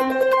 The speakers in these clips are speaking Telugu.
응? 응?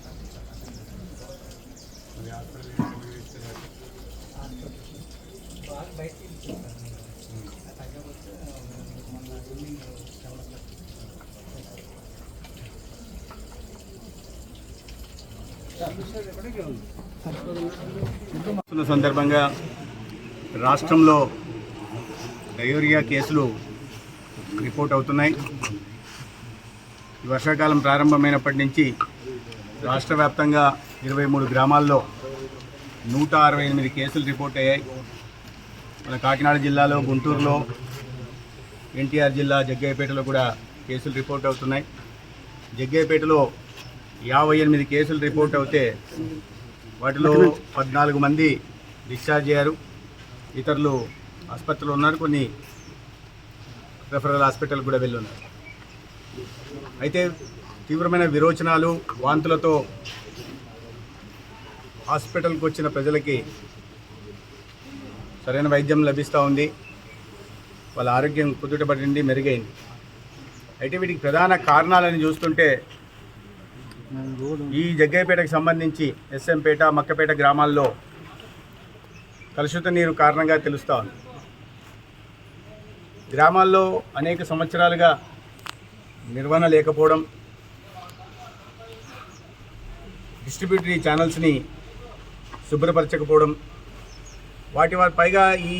సందర్భంగా రాష్ట్రంలో డయోరియా కేసులు రిపోర్ట్ అవుతున్నాయి. వర్షాకాలం ప్రారంభమైనప్పటి నుంచి రాష్ట్ర వ్యాప్తంగా ఇరవై మూడు గ్రామాల్లో నూట అరవై ఎనిమిది కేసులు రిపోర్ట్ అయ్యాయి. మన కాకినాడ జిల్లాలో గుంటూరులో ఎన్టీఆర్ జిల్లా జగ్గయ్యపేటలో కూడా కేసులు రిపోర్ట్ అవుతున్నాయి. జగ్గయ్యపేటలో యాభై ఎనిమిది కేసులు రిపోర్ట్ అవుతే వాటిలో పద్నాలుగు మంది డిశ్చార్జ్ అయ్యారు. ఇతరులు ఆసుపత్రిలో ఉన్నారు. కొన్ని రెఫరల్ హాస్పిటల్ కూడా వెళ్ళున్నారు అయితే తీవ్రమైన విరోచనాలు వాంతులతో హాస్పిటల్కి వచ్చిన ప్రజలకి సరైన వైద్యం లభిస్తూ ఉంది. వాళ్ళ ఆరోగ్యం కుదుటపడింది మెరుగైంది. అయితే వీటికి ప్రధాన కారణాలని చూస్తుంటే ఈ జగ్గయ్యపేటకు సంబంధించి ఎస్ఎంపేట మక్కపేట గ్రామాల్లో కలుషిత నీరు కారణంగా తెలుస్తూ ఉంది. గ్రామాల్లో అనేక సంవత్సరాలుగా నిర్వహణ లేకపోవడం డిస్ట్రిబ్యూటరీ ఛానల్స్ని శుభ్రపరచకపోవడం వాటి వాటి పైగా ఈ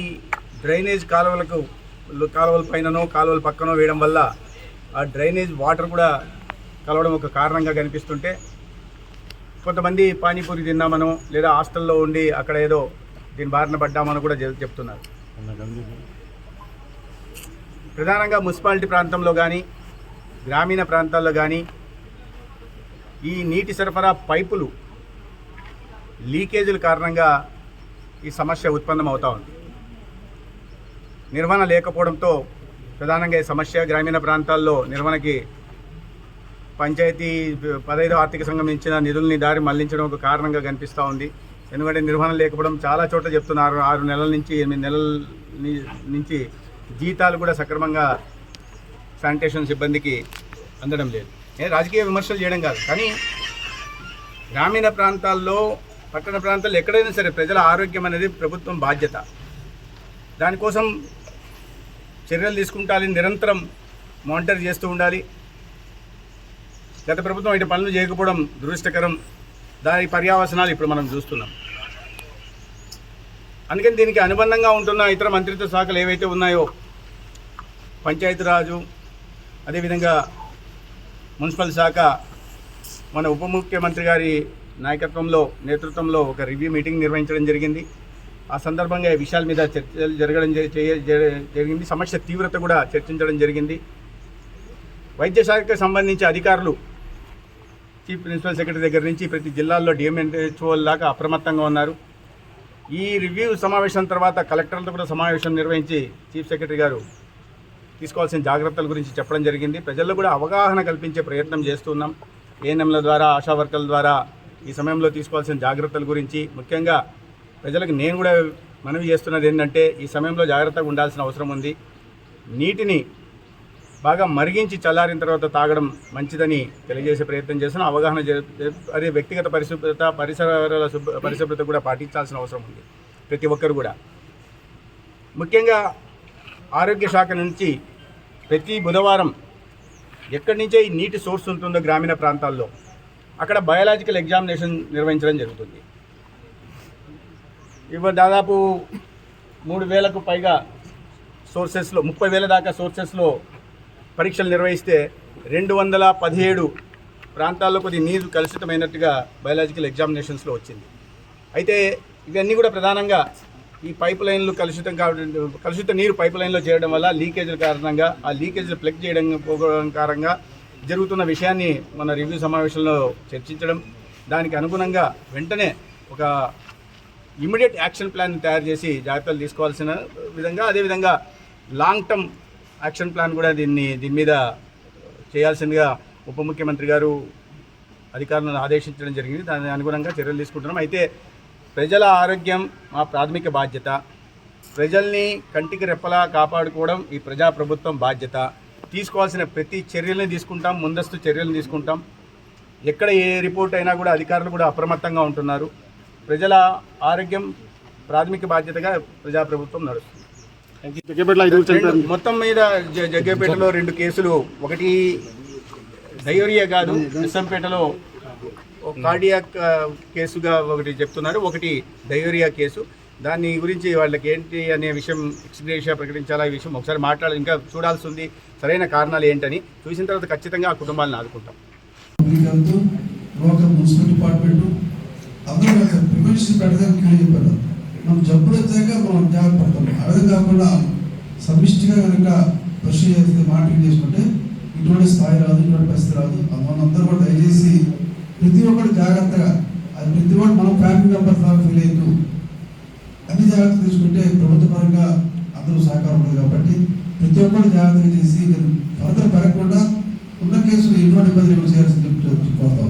డ్రైనేజ్ కాలువలకు కాలువల పైననో కాలువల పక్కనో వేయడం వల్ల ఆ డ్రైనేజ్ వాటర్ కూడా కలవడం ఒక కారణంగా కనిపిస్తుంటే కొంతమంది పానీపూరి తిన్నామనో లేదా హాస్టల్లో ఉండి అక్కడ ఏదో దీని బారిన పడ్డామని కూడా చెప్తున్నారు. ప్రధానంగా మున్సిపాలిటీ ప్రాంతంలో కానీ గ్రామీణ ప్రాంతాల్లో కానీ ఈ నీటి సరఫరా పైపులు లీకేజీల కారణంగా ఈ సమస్య ఉత్పన్నం అవుతా ఉంది. నిర్వహణ లేకపోవడంతో ప్రధానంగా ఈ సమస్య గ్రామీణ ప్రాంతాల్లో నిర్వహణకి పంచాయతీ పదహైదో ఆర్థిక సంఘం ఇచ్చిన నిధుల్ని దారి మళ్ళించడం ఒక కారణంగా కనిపిస్తూ ఉంది. ఎందుకంటే నిర్వహణ లేకపోవడం చాలా చోట్ల చెప్తున్నారు. ఆరు నెలల నుంచి ఎనిమిది నెలల ని- నుంచి జీతాలు కూడా సక్రమంగా శానిటేషన్ సిబ్బందికి అందడం లేదు. రాజకీయ విమర్శలు చేయడం కాదు. కానీ గ్రామీణ ప్రాంతాల్లో పట్టణ ప్రాంతాల్లో ఎక్కడైనా సరే ప్రజల ఆరోగ్యం అనేది ప్రభుత్వం బాధ్యత. దానికోసం చర్యలు తీసుకుంటాలి నిరంతరం మానిటర్ చేస్తూ ఉండాలి. గత ప్రభుత్వం ఇటు పనులు చేయకపోవడం దురదృష్టకరం. దాని పర్యావసనాలు ఇప్పుడు మనం చూస్తున్నాం. అందుకని దీనికి అనుబంధంగా ఉంటున్న ఇతర మంత్రిత్వ శాఖలు ఏవైతే ఉన్నాయో పంచాయతీరాజు అదేవిధంగా మున్సిపల్ శాఖ మన ఉప ముఖ్యమంత్రి గారి నాయకత్వంలో నేతృత్వంలో ఒక రివ్యూ మీటింగ్ నిర్వహించడం జరిగింది. ఆ సందర్భంగా ఈ విషయాల మీద చర్చలు జరగడం జరిగింది. సమస్య తీవ్రత కూడా చర్చించడం జరిగింది. వైద్య శాఖకు సంబంధించి అధికారులు చీఫ్ ప్రిన్సిపల్ సెక్రటరీ దగ్గర నుంచి ప్రతి జిల్లాల్లో డిఎంఎన్హెచ్ఓ లాగా అప్రమత్తంగా ఉన్నారు. ఈ రివ్యూ సమావేశం తర్వాత కలెక్టర్లతో కూడా సమావేశం నిర్వహించి చీఫ్ సెక్రటరీ గారు తీసుకోవాల్సిన జాగ్రత్తల గురించి చెప్పడం జరిగింది. ప్రజల్లో కూడా అవగాహన కల్పించే ప్రయత్నం చేస్తున్నాం. ఏఎన్ఎంల ద్వారా ఆశా వర్కర్ల ద్వారా ఈ సమయంలో తీసుకోవాల్సిన జాగ్రత్తల గురించి ముఖ్యంగా ప్రజలకు నేను కూడా మనవి చేస్తున్నది ఏంటంటే ఈ సమయంలో జాగ్రత్తగా ఉండాల్సిన అవసరం ఉంది. నీటిని బాగా మరిగించి చల్లారిన తర్వాత తాగడం మంచిదని తెలియజేసే ప్రయత్నం చేసిన అవగాహన అదే వ్యక్తిగత పరిశుభ్రత పరిసరాల పరిశుభ్రత కూడా పాటించాల్సిన అవసరం ఉంది ప్రతి ఒక్కరు కూడా. ముఖ్యంగా ఆరోగ్య శాఖ నుంచి ప్రతి బుధవారం ఎక్కడి నుంచే ఈ నీటి సోర్స్ ఉంటుందో గ్రామీణ ప్రాంతాల్లో అక్కడ బయాలజికల్ ఎగ్జామినేషన్ నిర్వహించడం జరుగుతుంది. ఇవ దాదాపు మూడు వేలకు పైగా సోర్సెస్లో ముప్పై వేల దాకా సోర్సెస్లో పరీక్షలు నిర్వహిస్తే రెండు వందల పదిహేడు ప్రాంతాల్లో కొద్ది నీరు కలుషితమైనట్టుగా బయాలజికల్ ఎగ్జామినేషన్స్లో వచ్చింది. అయితే ఇవన్నీ కూడా ప్రధానంగా ఈ పైప్ లైన్లు కలుషితం కావడం కలుషిత నీరు పైప్ లైన్లో చేయడం వల్ల లీకేజీల కారణంగా ఆ లీకేజీలు ప్లగ్ చేయడం పోవడం కారణంగా జరుగుతున్న విషయాన్ని మన రివ్యూ సమావేశంలో చర్చించడం దానికి అనుగుణంగా వెంటనే ఒక ఇమీడియట్ యాక్షన్ ప్లాన్ తయారు చేసి జాగ్రత్తలు తీసుకోవాల్సిన విధంగా అదేవిధంగా లాంగ్ టర్మ్ యాక్షన్ ప్లాన్ కూడా దీన్ని దీని మీద చేయాల్సిందిగా ఉప ముఖ్యమంత్రి గారు అధికారులను ఆదేశించడం జరిగింది. దాని అనుగుణంగా చర్యలు తీసుకుంటున్నాం. అయితే ప్రజల ఆరోగ్యం మా ప్రాథమిక బాధ్యత. ప్రజల్ని కంటికి రెప్పలా కాపాడుకోవడం ఈ ప్రజాప్రభుత్వం బాధ్యత. తీసుకోవాల్సిన ప్రతి చర్యల్ని తీసుకుంటాం ముందస్తు చర్యలు తీసుకుంటాం. ఎక్కడ ఏ రిపోర్ట్ అయినా కూడా అధికారులు కూడా అప్రమత్తంగా ఉంటున్నారు. ప్రజల ఆరోగ్యం ప్రాథమిక బాధ్యతగా ప్రజాప్రభుత్వం నడుస్తుంది. మొత్తం మీద జగ్గపేటలో రెండు కేసులు ఒకటి డయోరియా కాదు ఒక కార్డియాక్ కేసుగా ఒకటి చెప్తున్నారు ఒకటి డయోరియా కేసు. దాని గురించి వాళ్ళకి ఏంటి అనే విషయం ఎక్స్గ్రేషియా ప్రకటించాలా ఈ విషయం ఒకసారి మాట్లాడాలి ఇంకా చూడాల్సి ఉంది. సరైన కారణాలు ఏంటని చూసిన తర్వాత ఖచ్చితంగా ఆ కుటుంబాలను ఆదుకుంటాం. మున్సిపల్ డిపార్ట్మెంట్ అందరూ ప్రివెన్షన్ చెప్పారు. మనం జబ్బులు వచ్చాక మనం జాగ్రత్త అడగ అదే కాకుండా సమిష్టిగా కనుక కృషి చేస్తే మానిటరింగ్ చేసుకుంటే ఇటువంటి స్థాయి రాదు ఇటువంటి పరిస్థితి రాదు. మనందరూ కూడా దయచేసి ప్రతి ఒక్కరు జాగ్రత్తగా అది ప్రతి ఒక్కరు మనం ఫ్యామిలీ మెంబర్స్ లాగా ఫీల్ అవుతూ జాగ్రత్త జాగ్రత్తలు తీసుకుంటే ప్రభుత్వ పరంగా అందరూ సహకారం ఉంది కాబట్టి ప్రతి ఒక్కరు జాగ్రత్తగా చేసి ఫర్దర్ పెరగకుండా ఉన్న కేసులు ఎటువంటి ఇబ్బంది చేయాల్సింది కోరుతాం